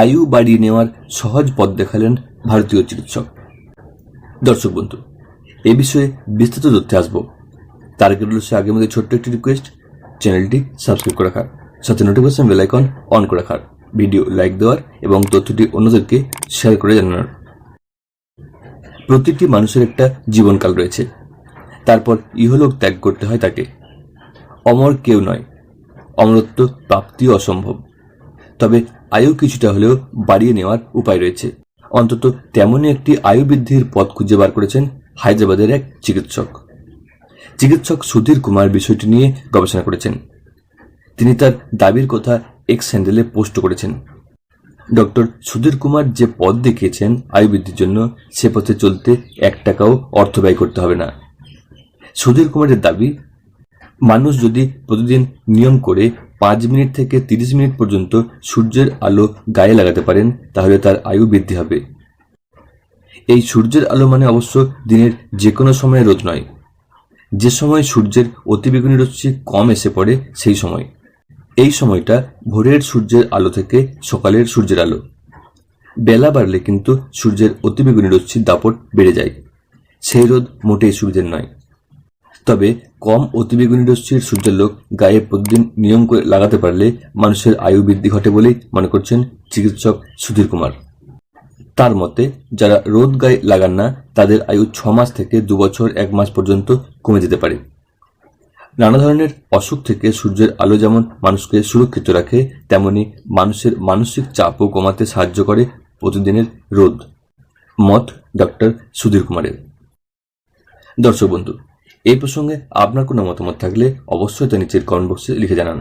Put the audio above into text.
আয়ু বাড়িয়ে নেওয়ার সহজ পথ দেখালেন ভারতীয় চিকিৎসক। দর্শক বন্ধু, এ বিষয়ে বিস্তারিত তথ্যে আসব। তার আগে রয়েছে আগের মধ্যে ছোট্ট একটি রিকোয়েস্ট চ্যানেলটি সাবস্ক্রাইব করে রাখার, সাথে নোটিফিকেশন বেল আইকন অন করে রাখার ভিডিও লাইক দেওয়ার এবং তথ্যটি অন্যদেরকে শেয়ার করে জানানোর। প্রতিটি মানুষের একটা জীবনকাল রয়েছে। তারপর ইহলোক ত্যাগ করতে হয় তাকে। অমর কেউ নয়। অমরত্ব প্রাপ্তিও অসম্ভব। তবে আয়ু কিছুটা হলেও বাড়িয়ে নেওয়ার উপায় রয়েছে। অন্তত তেমনই একটি আয়ু বৃদ্ধির পথ খুঁজে বার করেছেন হায়দ্রাবাদের এক চিকিৎসক। চিকিৎসক সুধীর কুমার বিষয়টি নিয়ে গবেষণা করেছেন। তিনি তার দাবির কথা এক্স হ্যান্ডেলে পোস্ট করেছেন। ডক্টর সুধীর কুমার যে পথ দেখিয়েছেন আয়ু বৃদ্ধির জন্য, সে পথে চলতে এক টাকাও অর্থ ব্যয় করতে হবে না। সুধীর কুমারের দাবি, মানুষ যদি প্রতিদিন নিয়ম করে পাঁচ মিনিট থেকে তিরিশ মিনিট পর্যন্ত সূর্যের আলো গায়ে লাগাতে পারেন, তাহলে তার আয়ু বৃদ্ধি হবে। এই সূর্যের আলো মানে অবশ্য দিনের যে কোনো সময়ে রোদ নয়। যে সময় সূর্যের অতিবেগুনি রশ্মি কম এসে পড়ে, সেই সময়। এই সময়টা ভোরের সূর্যের আলো থেকে সকালের সূর্যের আলো। বেলা বাড়লে কিন্তু সূর্যের অতিবেগুনি রশ্মির দাপট বেড়ে যায়। সেই রোদ মোটেই সুবিধের নয়। তবে কম অতিবেগুনি রশ্মির সূর্যালোক গায়ে প্রতিদিন নিয়ম করে লাগাতে পারলে মানুষের আয়ু বৃদ্ধি ঘটে বলেই মনে করছেন চিকিৎসক সুধীর কুমার। তার মতে, যারা রোদ গায়ে লাগান না, তাদের আয়ু ছ মাস থেকে দু বছর এক মাস পর্যন্ত কমে যেতে পারে। নানা ধরনের অসুখ থেকে সূর্যের আলো যেমন মানুষকে সুরক্ষিত রাখে, তেমনি মানুষের মানসিক চাপও কমাতে সাহায্য করে প্রতিদিনের রোদ। মত ডক্টর সুধীর কুমারের। দর্শক বন্ধু এই প্রসঙ্গে আপনার কোনো মতামত থাকলে অবশ্যই তা নিচের কমেন্ট বক্সে লিখে জানান।